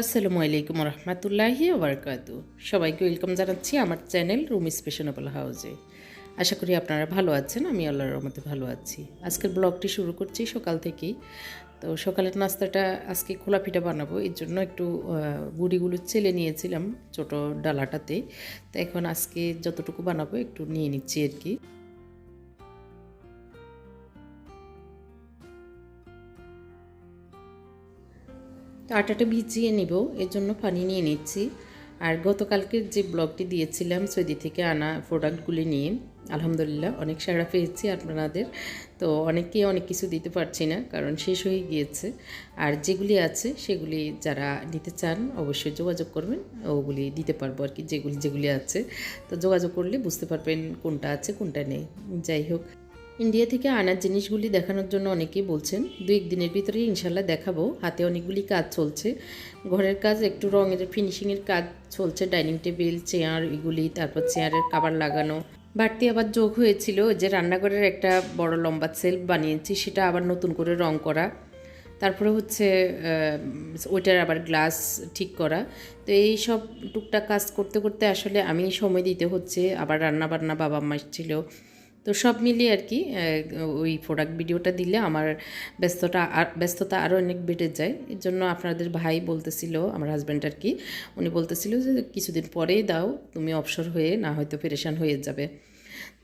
আসসালামু আলাইকুম রহমতুল্লাহি ওবরকাতু। সবাইকে ওয়েলকাম জানাচ্ছি আমার চ্যানেল রুম স্পেশনেবল হাউসে আশা করি আপনারা ভালো আছেন, আমি আল্লাহর রহমতে ভালো আছি। আজকের ব্লগটি শুরু করছি সকাল থেকেই। তো সকালের নাস্তাটা আজকে খোলা পিঠা বানাবো, এর জন্য একটু গুড়িগুলো চেলে নিয়েছিলাম ছোট ডালাটাতে। তো এখন আজকে যতটুকু বানাবো একটু নিয়ে নিচ্ছি আর কি। তো আটাটা ভিজিয়ে নিব, এর জন্য পানি নিয়ে নিচ্ছি। আর গতকালকের যে ব্লগটি দিয়েছিলাম, সৌদি থেকে আনা প্রোডাক্টগুলি নিয়ে, আলহামদুলিল্লাহ অনেক সাড়া পেয়েছি আপনাদের। তো অনেকেই অনেক কিছু দিতে পারছি না, কারণ শেষ হয়ে গিয়েছে। আর যেগুলি আছে, সেগুলি যারা নিতে চান, অবশ্যই যোগাযোগ করবেন, ওগুলি দিতে পারব আর কি, যেগুলি যেগুলি আছে। তো যোগাযোগ করলে বুঝতে পারবেন কোনটা আছে, কোনটা নেই। যাই হোক। ইন্ডিয়া থেকে আনার জিনিসগুলি দেখানোর জন্য অনেকেই বলছেন, দু দিনের ভিতরেই ইনশাল্লাহ দেখাবো। হাতে অনেকগুলি কাজ চলছে। ঘরের কাজ একটু রঙের, ফিনিশিংয়ের কাজ চলছে। ডাইনিং টেবিল, চেয়ার এগুলি, তারপর চেয়ারের কাবার লাগানো। বাড়তি আবার যোগ হয়েছিল যে রান্নাঘরের একটা বড় লম্বা সেলফ বানিয়েছি, সেটা আবার নতুন করে রং করা। তারপরে হচ্ছে ওইটার আবার গ্লাস ঠিক করা। তো এই সব টুকটাক কাজ করতে করতে আসলে আমি সময় দিতে হচ্ছে। আবার রান্না বান্না বাবা মা ছিল। তো সব মিলিয়ে আর কি ওই প্রোডাক্ট ভিডিওটা দিলে আমার ব্যস্ততা আর, ব্যস্ততা আরও অনেক বেড়ে যায়। এর জন্য আপনাদের ভাই বলতেছিল, আমার হাজব্যান্ড আর কি, উনি বলতেছিল যে কিছুদিন পরেই দাও, তুমি অবসর হয়ে না হয়তো পেরেশান হয়ে যাবে।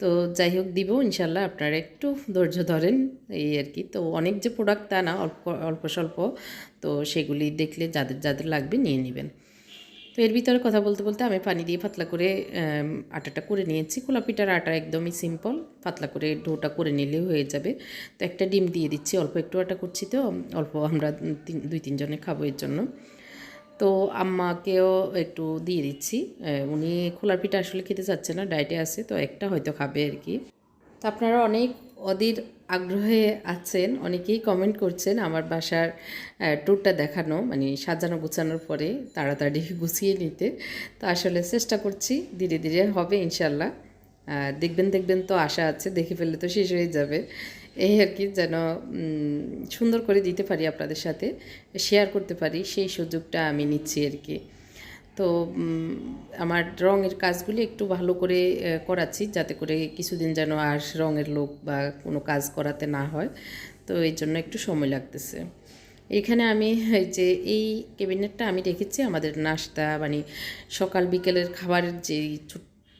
তো যাই হোক, দিব ইনশাল্লাহ আপনারা একটু ধৈর্য ধরেন, এই আর কি। তো অনেক যে প্রোডাক্ট তা না, অল্প অল্প স্বল্প, তো সেগুলি দেখলে যাদের যাদের লাগবে নিয়ে নেবেন। তো এর ভিতরে কথা বলতে বলতে আমি পানি দিয়ে পাতলা করে আটাটা করে নিয়েছি। খোলা পিঠার আটা একদমই সিম্পল পাতলা করে ডোটা করে নিলে হয়ে যাবে। তো একটা ডিম দিয়ে দিচ্ছি, অল্প একটু আটা করছি তো, অল্প আমরা তিন, দুই তিনজনে খাব এর জন্য। তো আম্মাকেও একটু দিয়ে দিচ্ছি। উনি খোলা পিঠা আসলে খেতে চাচ্ছে না, ডায়েটে আছে, তো একটা হয়তো খাবে আর কি। তো আপনারা অনেক অধীর আগ্রহে আছেন, অনেকেই কমেন্ট করছেন আমার বাসার ট্যুরটা দেখানো মানে সাজানো গুছানোর পরে তাড়াতাড়ি গুছিয়ে নিতে। তো আসলে চেষ্টা করছি, ধীরে ধীরে হবে ইনশাল্লাহ। দেখবেন দেখবেন তো আশা আছে, দেখে ফেললে তো শেষ হয়ে যাবে। এই আর কি, যেন সুন্দর করে দিতে পারি আপনাদের সাথে শেয়ার করতে পারি, সেই সুযোগটা আমি নিচ্ছি আর কি। তো আমার রঙের কাজগুলি একটু ভালো করে করাচ্ছি যাতে করে কিছুদিন যেন আর রঙের লোক বা কোনো কাজ করাতে না হয়। তো এই জন্য একটু সময় লাগতেছে। এখানে আমি যে এই ক্যাবিনেটটা আমি রেখেছি আমাদের নাস্তা মানে সকাল বিকেলের খাবারের যে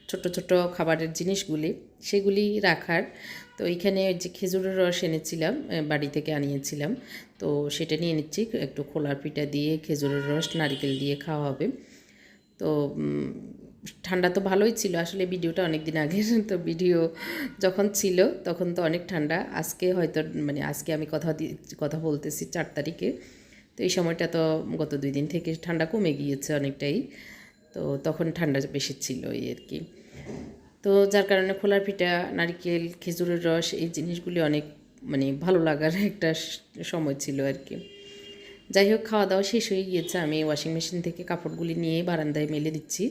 ছোট ছোট খাবারের জিনিসগুলি, সেগুলি রাখার। তো এইখানে যে খেজুরের রস এনেছিলাম বাড়ি থেকে আনিয়েছিলাম। তো সেটা নিয়ে নিচ্ছি, একটু খোলার পিঠা দিয়ে খেজুরের রস, নারকেল দিয়ে খাওয়া হবে। তো ঠান্ডা তো ভালোই ছিল। আসলে ভিডিওটা অনেক দিন আগের তো ভিডিও যখন ছিল, তখন তো অনেক ঠান্ডা। আজকে হয়তো মানে আজকে আমি কথা কথা বলতেছি চার তারিখে। তো এই সময়টা তো গত দুই দিন থেকে ঠান্ডা কমে গিয়েছে অনেকটাই। তো তখন ঠান্ডা বেশি ছিল এই আর কি। তো যার কারণে খোলার পিঠা, নারকেল, খেজুরের রস, এই জিনিসগুলি অনেক মানে ভালো লাগার একটা সময় ছিল আর কি। যাই হোক, খাওয়া দাওয়া শেষ হয়ে গিয়েছে। আমি ওয়াশিং মেশিন থেকে কাপড়গুলি নিয়ে বারান্দায় মেলে দিচ্ছি।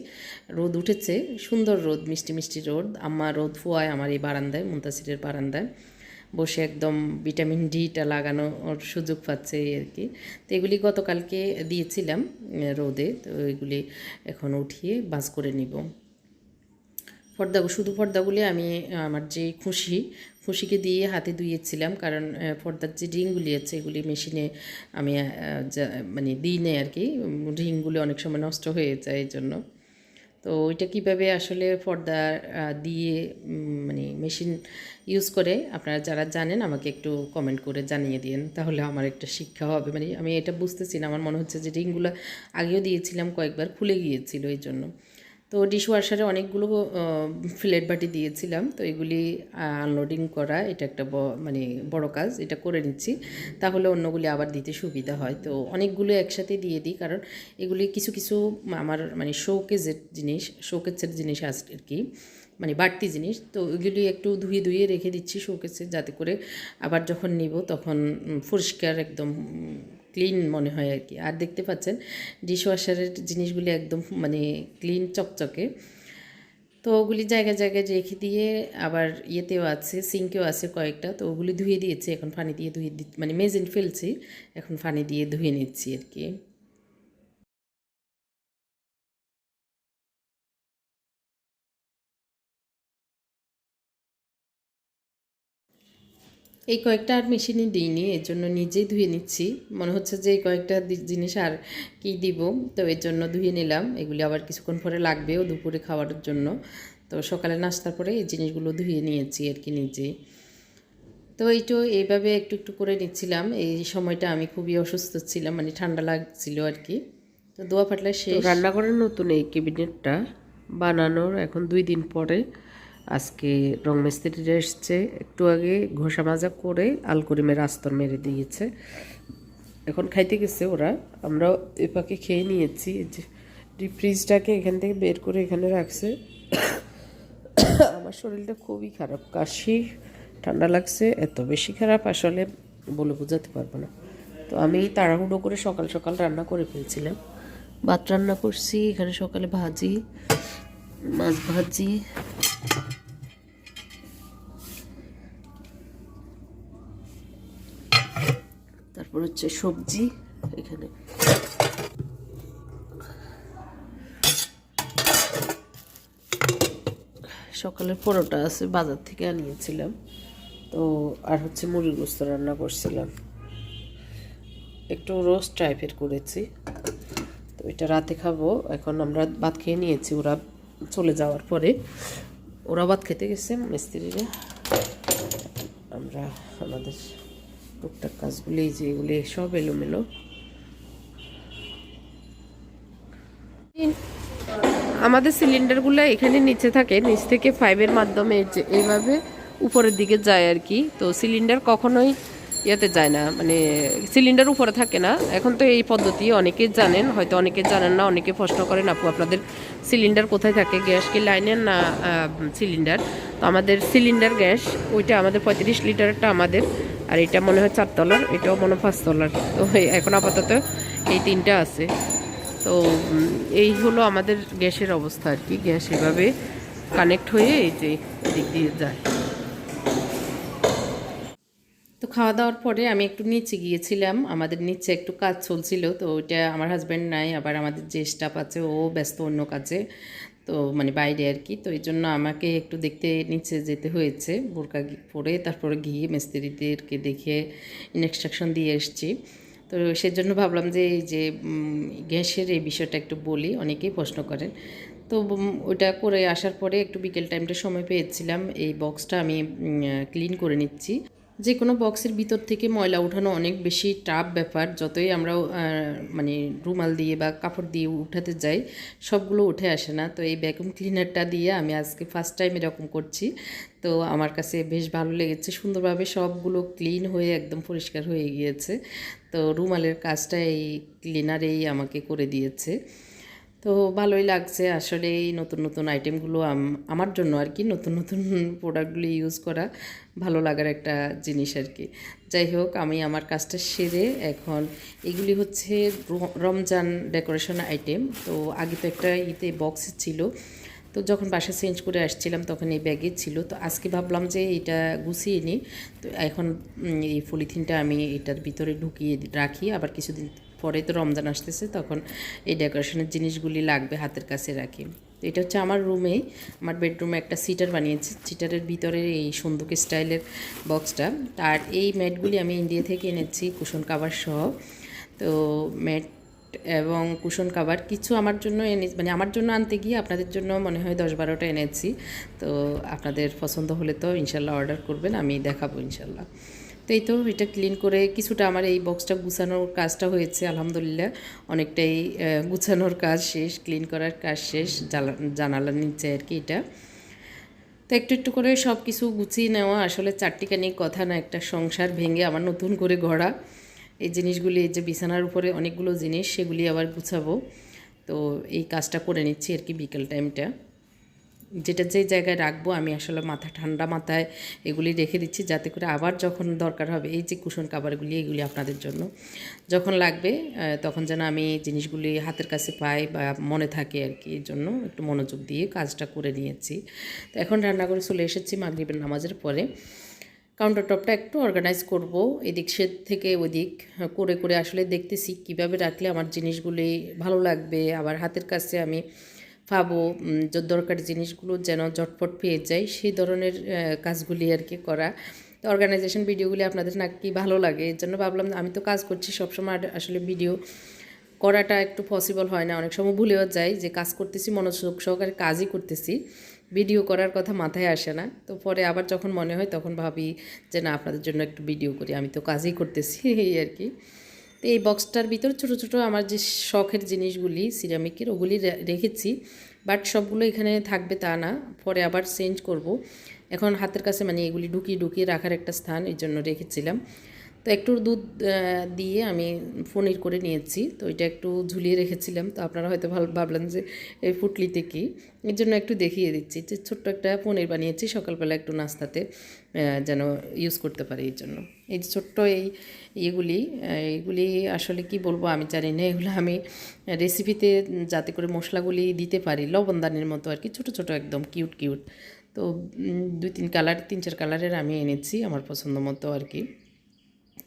রোদ উঠেছে, সুন্দর রোদ, মিষ্টি মিষ্টি রোদ। আমার রোদ ফুয়ায় আমার এই বারান্দায়, মুন্তাসিরের বারান্দায়। বসে একদম ভিটামিন ডিটা লাগানোর সুযোগ পাচ্ছে আর কি। তো এগুলি গতকালকে দিয়েছিলাম রোদে। তো এগুলি এখন উঠিয়ে বাজ করে নিব। পর্দা, শুধু পর্দাগুলি আমি, আমার যে খুশি খুশিকে দিয়ে হাতে ধুয়েছিলাম, কারণ পর্দার যে রিংগুলি আছে এগুলি মেশিনে আমি মানে দিই নেই আর কি। রিংগুলি অনেক সময় নষ্ট হয়ে যায় এই জন্য তো ওইটা কীভাবে আসলে পর্দা দিয়ে মানে মেশিন ইউজ করে আপনারা যারা জানেন আমাকে একটু কমেন্ট করে জানিয়ে দিন তাহলে আমার একটা শিক্ষা হবে। মানে আমি এটা বুঝতেছি না, আমার মনে হচ্ছে যে রিংগুলো আগেও দিয়েছিলাম, কয়েকবার খুলে গিয়েছিল এই জন্য তো ডিশওয়াশারে অনেকগুলো ফ্লেট বাটি দিয়েছিলাম। তো এগুলি আনলোডিং করা এটা একটা মানে বড় কাজ, এটা করে নিচ্ছি। তাহলে অন্যগুলি আবার দিতে সুবিধা হয়। তো অনেকগুলো একসাথে দিয়ে দিই, কারণ এগুলি কিছু কিছু, আমার মানে শোকেজের জিনিস শোকেজের জিনিস আর কি মানে বাড়তি জিনিস। তো ওইগুলি একটু ধুয়ে ধুয়ে রেখে দিচ্ছি শোকেসে যাতে করে আবার যখন নিব তখন পরিষ্কার একদম ক্লিন মনে হয় আর কি। আর দেখতে পাচ্ছেন ডিশওয়াশারের জিনিসগুলি একদম মানে ক্লিন চকচকে। তো ওগুলি জায়গায় জায়গায় রেখে দিয়ে আবার ইয়েতেও আছে, সিঙ্কেও আছে কয়েকটা। তো ওগুলি ধুয়ে দিয়েছি, এখন ফানি দিয়ে ধুয়ে দি মানে মেজিন ফেলছি, এখন ফানি দিয়ে ধুয়ে নিচ্ছি আর কি। এই কয়েকটা আর মেশিনে দিইনি এর জন্য নিজেই ধুয়ে নিচ্ছি। মনে হচ্ছে যে এই কয়েকটা জিনিস আর কি দিব তো এর জন্য ধুয়ে নিলাম। এগুলি আবার কিছুক্ষণ পরে লাগবেও দুপুরে খাওয়ার জন্য। তো সকালে নাস্তার পরে এই জিনিসগুলো ধুয়ে নিয়েছি আর কি নিজেই। তো এইটো এইভাবে একটু একটু করে নিচ্ছিলাম। এই সময়টা আমি খুবই অসুস্থ ছিলাম মানে ঠান্ডা লাগছিল আর কি। তো দোয়া ফাটলা শেষ। রান্নাঘরের নতুন এই ক্যাবিনেটটা বানানোর এখন দুই দিন পরে আজকে রং মিস্ত্রিরা এসছে, একটু আগে ঘষা মাজা করে আলকরিমের আস্তর মেরে দিয়েছে। এখন খাইতে গেছে ওরা। আমরা এ পাকে খেয়ে নিয়েছি যে ডিপ ফ্রিজটাকে এখান থেকে বের করে এখানে রাখছে। আমার শরীরটা খুবই খারাপ, কাশি, ঠান্ডা লাগছে, এত বেশি খারাপ আসলে বলে বোঝাতে পারব না। তো আমি তাড়াহুড়ো করে সকাল সকাল রান্না করে ফেলছিলাম। ভাত রান্না করছি, এখানে সকালে ভাজি, মাছ ভাজি তারপর হচ্ছে সবজি এখানে। সকালের পরোটা আছে, বাজার থেকে আনিয়েছিলাম। তো, আর হচ্ছে মুরগি গোস্ত রান্না করছিলাম। একটু রোস্ট টাইপের করেছি। তো, এটা রাতে খাব। এখন আমরা ভাত খেয়ে নিয়েছি, ওরা চলে যাওয়ার পরে। ওরা ভাত খেতে গেছে, মিস্ত্রিরা। আমরা আমাদের টুকটাক কাজগুলি, এই যে সব এলোমেলো। আমাদের সিলিন্ডারগুলো এখানে নিচে থাকে, নিচ থেকে ফাইভের মাধ্যমে এই এইভাবে উপরের দিকে যায় আর কি। তো সিলিন্ডার কখনোই ইয়েতে যায় না মানে সিলিন্ডার উপরে থাকে না। এখন তো এই পদ্ধতি, অনেকেই জানেন, হয়তো অনেকে জানেন না, অনেকে প্রশ্ন করেন, আপু, আপনাদের সিলিন্ডার কোথায় থাকে? গ্যাস কি লাইনের না সিলিন্ডার? তো আমাদের সিলিন্ডার গ্যাস, ওইটা আমাদের পঁয়ত্রিশ লিটারটা আমাদের আর এটা মনে হয় চার তলার, এটাও মনে হয় পাঁচ তলার। তো এখন আপাতত এই তিনটা আছে। তো এই হলো আমাদের গ্যাসের অবস্থা আর কি। গ্যাস এভাবে কানেক্ট হয়ে এই যে দিক দিয়ে যায়। তো খাওয়া দাওয়ার পরে আমি একটু নিচে গিয়েছিলাম। আমাদের নিচে একটু কাজ চলছিল, তো ওইটা আমার হাজব্যান্ড নাই, আবার আমাদের যে স্টাফ আছে, ও ব্যস্ত অন্য কাজে। তো মানে বাইরে আর কি তো এই জন্য আমাকে একটু দেখতে নিচে যেতে হয়েছে, বোরকা পরে তারপরে গিয়ে মিস্ত্রিদেরকে দেখে ইনস্ট্রাকশন দিয়ে এসেছি। তো সেজন্য ভাবলাম যে এই যে গ্যাসের এই বিষয়টা একটু বলি, অনেকেই প্রশ্ন করেন। তো ওইটা করে আসার পরে একটু বিকেল টাইমটা সময় পেয়েছিলাম, এই বক্সটা আমি ক্লিন করে নিচ্ছি। যে কোনো বক্সের ভিতর থেকে ময়লা উঠানো অনেক বেশি টাফ ব্যাপার। যতই আমরা মানে রুমাল দিয়ে বা কাপড় দিয়ে উঠাতে যাই, সবগুলো উঠে আসে না। তো এই ভ্যাকুম ক্লিনারটা দিয়ে আমি আজকে ফার্স্ট টাইম এরকম করছি। তো আমার কাছে বেশ ভালো লেগেছে। সুন্দরভাবে সবগুলো ক্লিন হয়ে একদম পরিষ্কার হয়ে গিয়েছে। তো রুমালের কাজটা এই ক্লিনারেই আমাকে করে দিয়েছে। তো ভালোই লাগছে আসলে এই নতুন নতুন আইটেমগুলো আমার জন্য আর কি, নতুন নতুন প্রোডাক্টগুলি ইউজ করা ভালো লাগার একটা জিনিস আর কি। যাই হোক, আমি আমার কাজটা সেরে এখন এগুলি হচ্ছে রমজান ডেকোরেশন আইটেম তো আগে তো একটা ইতে বক্স ছিল, তো যখন বাসা চেঞ্জ করে আসছিলাম তখন এই ব্যাগে ছিল। তো আজকে ভাবলাম যে এটা গুছিয়ে নিই। তো এখন এই পলিথিনটা আমি এটার ভিতরে ঢুকিয়ে রাখি, আবার কিছুদিন পরে তো রমজান আসতেছে, তখন এই ডেকোরেশনের জিনিসগুলি লাগবে হাতের কাছে রাখি। তো এটা হচ্ছে আমার রুমে আমার বেডরুমে একটা সিটার বানিয়েছি। সিটারের ভিতরে এই সন্দুক স্টাইলের বক্সটা আর এই ম্যাটগুলি আমি ইন্ডিয়া থেকে এনেছি, কুশন কাভার সহ। তো ম্যাট এবং কুশন কাভার কিছু আমার জন্য এনে মানে আমার জন্য আনতে গিয়ে আপনাদের জন্য মনে হয় দশ বারোটা এনেছি। তো আপনাদের পছন্দ হলে তো ইনশাল্লাহ অর্ডার করবেন, আমি দেখাবো ইনশাল্লাহ। তো এই তো এটা ক্লিন করে কিছুটা আমার এই বক্সটা গুছানোর কাজটা হয়েছে, আলহামদুলিল্লাহ। অনেকটাই গুছানোর কাজ শেষ ক্লিন করার কাজ শেষ জানালার নিচে আর কি এটা। তো একটু একটু করে সব কিছু গুছিয়ে নেওয়া, আসলে চারটিখানি কথা না, একটা সংসার ভেঙে আবার নতুন করে গড়া। এই জিনিসগুলি, এই যে বিছানার উপরে অনেকগুলো জিনিস, সেগুলি আবার গুছাবো। তো এই কাজটা করে নিচ্ছি আর কি বিকেল টাইমটা যেটা যে জায়গায় রাখব, আমি আসলে মাথা ঠান্ডা মাথায় এগুলি রেখে দিচ্ছি, যাতে করে আবার যখন দরকার হবে, এই যে কুশন কাবারগুলি এগুলি আপনাদের জন্য। যখন লাগবে তখন যেন আমি জিনিসগুলি হাতের কাছে পাই বা মনে থাকে আর কি এর জন্য একটু মনোযোগ দিয়ে কাজটা করে নিয়েছি। তো এখন রান্না করে চলে এসেছি মাগরিবের নামাজের পরে। কাউন্টার টপটা একটু অর্গানাইজ করব, এদিক সে থেকে ওদিক করে করে আসলে দেখতেছি কীভাবে রাখলে আমার জিনিসগুলি ভালো লাগবে। আবার হাতের কাছে আমি যে দরকারি জিনিসগুলো যেন ঝটপট পেয়ে যায় সেই ধরনের কাজগুলি আর কি করা। অর্গানাইজেশন ভিডিওগুলি আপনাদের নাকি ভালো লাগে এর জন্য ভাবলাম আমি তো কাজ করছি সবসময় আসলে ভিডিও করাটা একটু পসিবল হয় না। অনেক সময় ভুলেও যাই যে কাজ করতেছি, মনোযোগ সহকারে কাজই করতেছি ভিডিও করার কথা মাথায় আসে না। তো পরে আবার যখন মনে হয় তখন ভাবি যে না, আপনাদের জন্য একটু ভিডিও করি, আমি তো কাজই করতেছি, এই আর কি। তো এই বক্সটার ভিতর ছোটো ছোটো আমার যে শখের জিনিসগুলি সিরামিকের ওগুলি রেখেছি। বাট সবগুলো এখানে থাকবে তা না। পরে আবার চেঞ্জ করব। এখন হাতের কাছে মানে এগুলি ঢুকিয়ে ঢুকিয়ে রাখার একটা স্থান এই জন্য রেখেছিলাম। তো একটু দুধ দিয়ে আমি পনির করে নিয়েছি। তো এটা একটু ঝুলিয়ে রেখেছিলাম। তো আপনারা হয়তো ভালো ভাবলেন যে এই ফুটলিতে কি? এর জন্য একটু দেখিয়ে দিচ্ছি যে ছোট্ট একটা পনির বানিয়েছি সকালবেলা একটু নাস্তাতে যেন ইউজ করতে পারি এর জন্য। এই যে ছোট্ট এই ইয়েগুলি এগুলি আসলে কি বলব আমি জানি না। এগুলো আমি রেসিপিতে যাতে করে মশলাগুলি দিতে পারি লবণদানির মতো আর কি, ছোট ছোট একদম কিউট কিউট তো দুই, তিন কালার তিন, চার কালারের আমি এনেছি আমার পছন্দ মতো আর কি।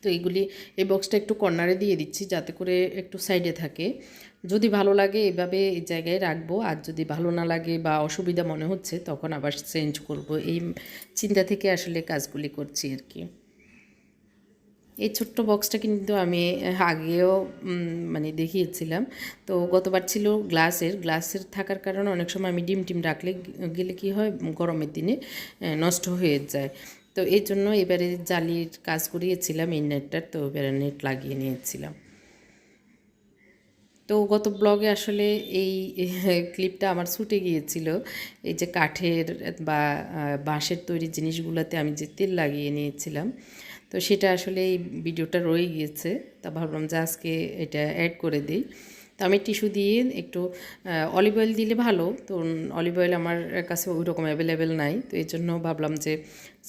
তো এগুলি এই বক্সটা একটু কর্নারে দিয়ে দিচ্ছি যাতে করে একটু সাইডে থাকে। যদি ভালো লাগে এভাবে এই জায়গায় রাখব, আর যদি ভালো না লাগে বা অসুবিধা মনে হচ্ছে, তখন আবার চেঞ্জ করব। এই চিন্তা থেকে আসলে কাজগুলি করছি আর কি। এই ছোট্ট বক্সটা কিন্তু আমি আগেও মানে দেখিয়েছিলাম। তো গতবার ছিল গ্লাসের। গ্লাসের থাকার কারণে অনেক সময় আমি ডিম টিম রাখলে গেলে কি হয়? গরমের দিনে নষ্ট হয়ে যায়। তো এই জন্য এবারে জালির কাজ করিয়েছিলাম, এই নেটটার তো এবারে নেট লাগিয়ে নিয়েছিলাম। তো গত ব্লগে আসলে এই ক্লিপটা আমার ছুটে গিয়েছিল। এই যে কাঠের বা বাঁশের তৈরি জিনিসগুলোতে আমি যে তেল লাগিয়ে নিয়েছিলাম, তো সেটা আসলে এই ভিডিওটা রয়ে গিয়েছে। তা ভাবলাম যে আজকে এটা অ্যাড করে দিই। তো আমি টিস্যু দিয়ে একটু অলিভ অয়েল দিলে ভালো। তো অলিভ অয়েল আমার কাছে ওই রকম অ্যাভেলেবেল নাই। তো এই জন্য ভাবলাম যে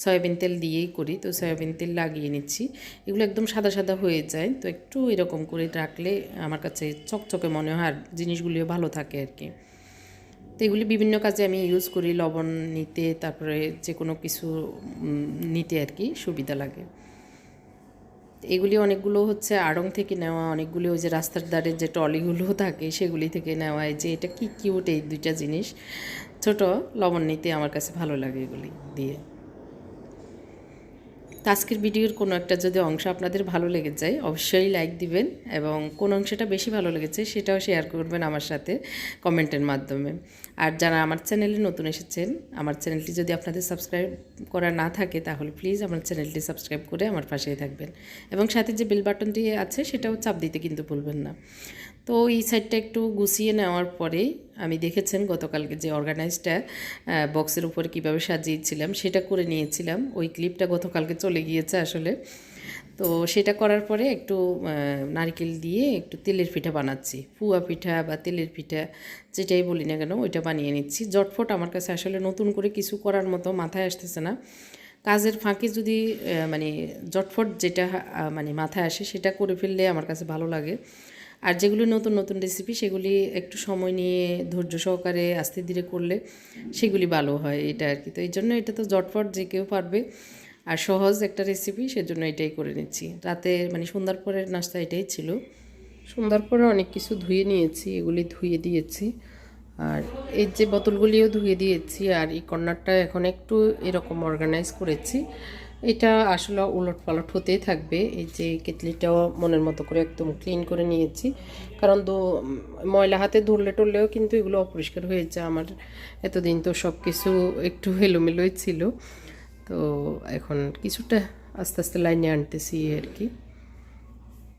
সয়াবিন তেল দিয়েই করি। তো সয়াবিন তেল লাগিয়ে নিচ্ছি। এগুলো একদম সাদা সাদা হয়ে যায়। তো একটু এরকম করে রাখলে আমার কাছে চকচকে মনে হয় আর জিনিসগুলিও ভালো থাকে আর কি। তো এগুলি বিভিন্ন কাজে আমি ইউজ করি। লবণ নিতে, তারপরে যে কোনো কিছু নিতে আর কি সুবিধা লাগে। এগুলি অনেকগুলো হচ্ছে আড়ং থেকে নেওয়া, অনেকগুলি ওই যে রাস্তার ধারে যে ট্রলিগুলো থাকে সেগুলি থেকে নেওয়া যে এটা কি কিউট এই দুইটা জিনিস। ছোট লবণ নিতে আমার কাছে ভালো লাগে এগুলি দিয়ে। আজকের ভিডিওর কোনো একটা যদি অংশ আপনাদের ভালো লেগে যায়, অবশ্যই লাইক দিবেন এবং কোন অংশটা বেশি ভালো লেগেছে সেটাও শেয়ার করবেন আমার সাথে কমেন্টের মাধ্যমে। আর যারা আমার চ্যানেলে নতুন এসেছেন, আমার চ্যানেলটি যদি আপনাদের সাবস্ক্রাইব করা না থাকে, তাহলে প্লিজ আমার চ্যানেলটি সাবস্ক্রাইব করে আমার পাশেই থাকবেন। এবং সাথে যে বেল বাটনটি আছে, সেটাও চাপ দিতে কিন্তু ভুলবেন না। তো এই সাইডটা একটু গুছিয়ে নেওয়ার পরে আমি দেখেছেন গতকালকে যে অর্গানাইজটা বক্সের উপরে কীভাবে সাজিয়েছিলাম, সেটা করে নিয়েছিলাম। ওই ক্লিপটা গতকালকে চলে গিয়েছে আসলে। তো সেটা করার পরে একটু নারকেল দিয়ে একটু তেলের পিঠা বানাচ্ছি। পুয়া পিঠা বা তেলের পিঠা যেটাই বলি না কেন, ওইটা বানিয়ে নিচ্ছি। জটফট আমার কাছে আসলে নতুন করে কিছু করার মতো মাথায় আসতেছে না। কাজের ফাঁকে যদি মানে জটফট যেটা মানে মাথায় আসে সেটা করে ফেললে আমার কাছে ভালো লাগে। আর যেগুলি নতুন নতুন রেসিপি সেগুলি একটু সময় নিয়ে ধৈর্য সহকারে আস্তে ধীরে করলে সেগুলি ভালো হয়, এটা আর কি। তো এই জন্য এটা তো জটফট যে কেউ পারবে। আর সহজ একটা রেসিপি সেজন্য এটাই করে নিচ্ছি। রাতে মানে সন্ধ্যার পরের নাস্তা এটাই ছিল। সন্ধ্যার পরে অনেক কিছু ধুয়ে নিয়েছি এগুলি ধুয়ে দিয়েছি। আর এই যে বোতলগুলিও ধুয়ে দিয়েছি আর এই কর্নারটা এখন একটু এরকম অর্গানাইজ করেছি। এটা আসলে উলট পালট হতেই থাকবে। এই যে কেটলিটাও মনের মতো করে একদম ক্লিন করে নিয়েছি। কারণ উম, ময়লা হাতে ধরলে টরলেও কিন্তু এগুলো অপরিষ্কার হয়ে যায়। আমার এতদিন তো সব কিছু একটু হেলোমেলোই ছিল। তো এখন কিছুটা আস্তে আস্তে লাইনে আনতেছি আর কি।